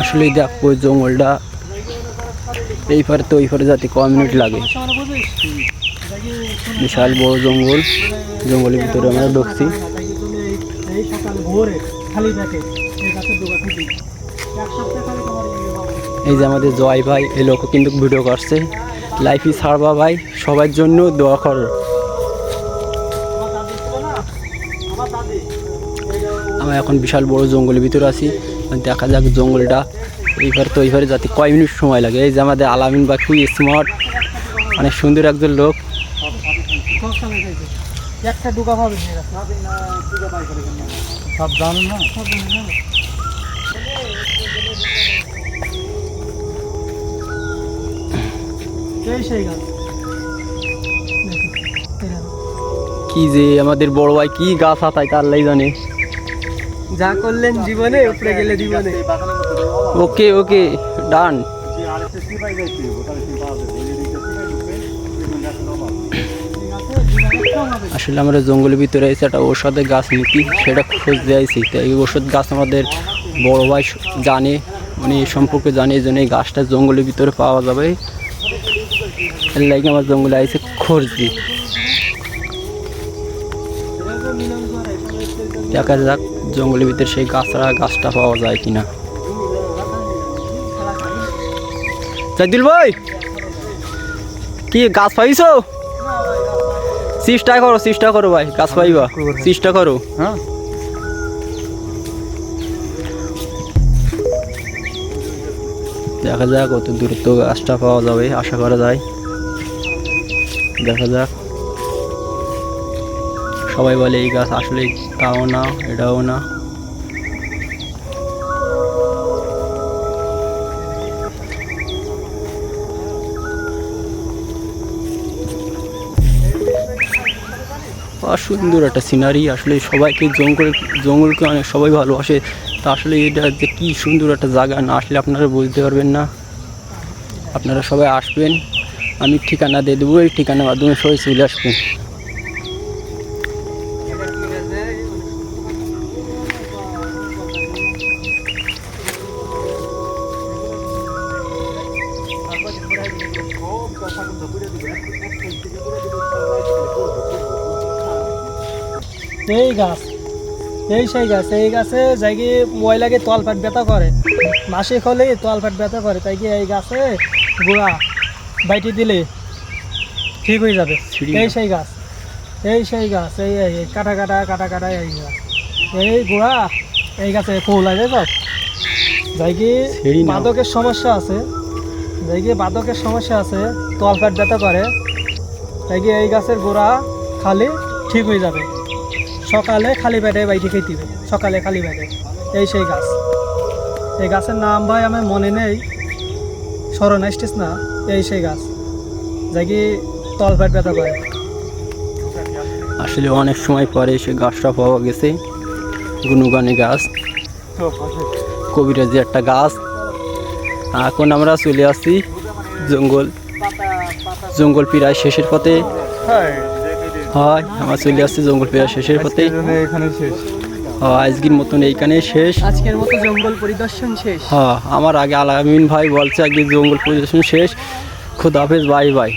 আসলে দেখো জঙ্গলটা, এই পারে তো ওই পারে যাতে ক মিনিট লাগে। বিশাল বড় জঙ্গল, জঙ্গলের ভিতরে আমরা ঢুকছি। এই যে আমাদের জয় ভাই, এই লোক কিন্তু ভিডিও করছে। লাইফই ছাড়বা ভাই, সবার জন্য দোয়া কর। আমরা এখন বিশাল বড় জঙ্গলের ভিতরে আছি। দেখা যাক জঙ্গলটা। এইবার তো এইবারে যাতে কয় মিনিট সময় লাগে। এই যে আমাদের আলামিন বা খুবই স্মার্ট অনেক সুন্দর একজন লোক। একটা ডোকা পাবে সব জানেন না। কি যে আমাদের বড় ভাই কি গাছ হাতায় তার লাই জানে। যা করলেন জীবনে, উপরে গেলে জীবনে। ওকে ওকে, ডান। আসলে আমরা জঙ্গলের ভিতরে এসে একটা ঔষধের গাছ নিতি সেটা খোঁজ দিয়েছি তাই এই ওষুধ গাছ আমাদের বড় ভাই জানে মানে এই সম্পর্কে জানে, এই জন্য এই গাছটা জঙ্গলের ভিতরে পাওয়া যাবে। এর লাগে আমার জঙ্গলে আইসে খোঁজ দিই দেখা যাক জঙ্গলের ভিতরে সেই গাছটা গাছটা পাওয়া যায় কিনা। দিল ভাই! কি গাছ পাইছো? চেষ্টা করো চেষ্টা করো ভাই গাছ পাইবা। চেষ্টা করো। হ্যাঁ? দেখা যাক অত দূরত্ব গাছটা পাওয়া যাবে আশা করা যায়। দেখা যাক। সবাই বলে এই গাছ আসলে তাও না, এটাও না। সুন্দর একটা সিনারি আসলে সবাইকে জঙ্গল, জঙ্গলকে অনেক সবাই ভালোবাসে। তা আসলে এটা যে কি সুন্দর একটা জায়গা না আসলে আপনারা বুঝতে পারবেন না। আপনারা সবাই আসবেন, আমি ঠিকানা দিয়ে দেবো, এই ঠিকানার মাধ্যমে সবাই চলে আসবেন। এই গাছ এই সেই গাছ এই গাছে যাই কি ময়লাকে তলপাট ব্যথা করে। মাসিক হলে তলপাট ব্যথা করে তাই কি এই গাছে গোড়া বাইটি দিলে ঠিক হয়ে যাবে। এই সেই গাছ এই সেই গাছ এই এই কাটা কাটা কাটা কাটা এই গাছ। এই গোড়া এই গাছে ফুল আছে সব যাই কি বাদকের সমস্যা আছে। যাই কি বাদকের সমস্যা আছে তলপাট ব্যথা করে। তাই কি এই গাছের গোড়া খালি ঠিক হয়ে যাবে। সকালে খালি পেটে বাইটি খেতে হবে। সকালে খালি পেটে। এই সেই গাছ। এই গাছের নাম ভাই আমার মনে নেই। স্মরণ আসছিস না এই সেই গাছ। যাই কি তলপেট ব্যথা করে। আসলে অনেক সময় পরে সে গাছটা পাওয়া গেছে গুনুগানি গাছ। কবিরাজি একটা গাছ। এখন আমরা চলে আসছি জঙ্গল। জঙ্গল প্রায় শেষের পথে। হয় আমরা চলে আসছি জঙ্গল ফেরা শেষের পথে এখানে শেষ। আজকের মতন এইখানে শেষ। আজকের মতো জঙ্গল পরিদর্শন শেষ। হ্যাঁ আমার আগে আলামিন ভাই বলছে আগে জঙ্গল পরিদর্শন শেষ। খুদ হাফেজ বাই বাই